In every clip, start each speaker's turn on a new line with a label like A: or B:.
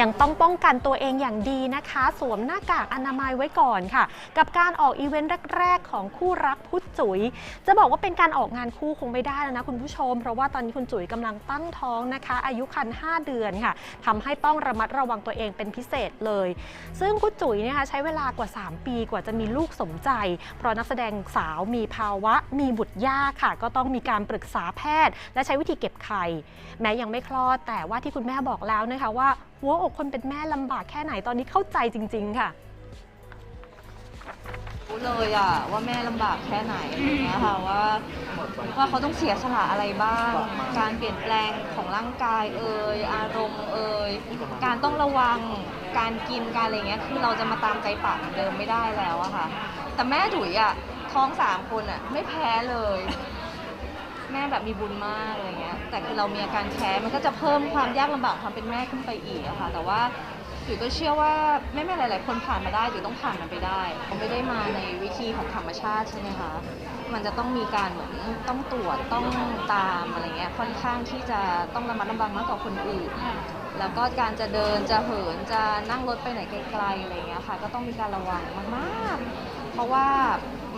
A: ยังต้องป้องกันตัวเองอย่างดีนะคะ สวมหน้ากากอนามัยไว้ก่อนค่ะ กับการออกอีเวนต์แรก ๆ ของคู่รักพุทธจุ๋ย จะบอกว่าเป็นการออกงานคู่คงไม่ได้แล้วนะคุณผู้ชม เพราะว่าตอนนี้คุณจุ๋ยกำลังตั้งท้องนะคะ อายุครรภ์5เดือนค่ะทำให้ต้องระมัดระวังตัวเองเป็นพิเศษเลย ซึ่งคุณจุ๋ยเนยคะใช้เวลากว่า 3 ปีกว่าจะมีลูกสมใจ เพราะนักแสดงสาวมีภาวะมีบุตรยากค่ะ ก็ต้องมีการปรึกษาแพทย์ และใช้วิธีเก็บไข่ แม้ยังไม่คลอดแต่ว่าที่คุณแม่บอกแล้วนะคะว่าหัวอกคนเป็นแม่ลำบากแค่ไหนตอนนี้เข้าใจจริง ๆ ค่ะ
B: รู้เลยอะว่าแม่ลำบากแค่ไหนอะไรเงี้ยค่ะว่าว่าเขาต้องเสียสละอะไรบ้าง การเปลี่ยนแปลงของร่างกายเอ่ยอารมณ์เอ่ยการต้องระวังการกินการอะไรเงี้ยคือเราจะมาตามใจปากเหมือนเดิมไม่ได้แล้วอะค่ะ แต่แม่ถุยอะท้องสามคนอะไม่แพ้เลย แม่แบบมีบุญมากอะไรเงี้ย แต่คือเรามีอาการแพ้มันก็จะเพิ่มความยากลำบากความเป็นแม่ขึ้นไปอีกอะค่ะ แต่ว่าจุ๋ยก็เชื่อว่าแม่ๆหลาย ๆ คนผ่านมาได้จุ๋ยต้องผ่านมันไปได้มันไม่ได้มาในวิธีของธรรมชาติใช่ไหมคะ มันจะต้องมีการเหมือนต้องตรวจต้องตามอะไรเงี้ยค่อนข้างที่จะต้องระมัดระวังมากกว่าคนอื่น แล้วก็การจะเดินจะเหินจะนั่งรถไปไหนไกล ๆอะไรเงี้ยค่ะ ก็ต้องมีการระวังมากๆ เพราะว่า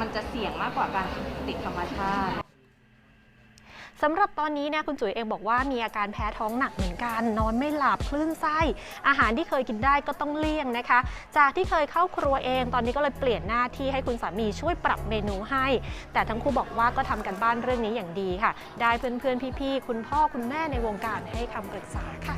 B: มันจะเสี่ยงมากกว่าการติดธรรมชาติ
A: สำหรับตอนนี้เนี่ยคุณจุ๋ยเองบอกว่ามีอาการแพ้ท้องหนักเหมือนกัน นอนไม่หลับคลื่นไส้ อาหารที่เคยกินได้ก็ต้องเลี่ยงนะคะ จากที่เคยเข้าครัวเองตอนนี้ก็เลยเปลี่ยนหน้าที่ให้คุณสามีช่วยปรับเมนูให้ แต่ทั้งคู่บอกว่าก็ทำกันบ้านเรื่องนี้อย่างดีค่ะ ได้เพื่อนๆพี่ๆคุณพ่อคุณแม่ในวงการให้คำปรึกษาค่ะ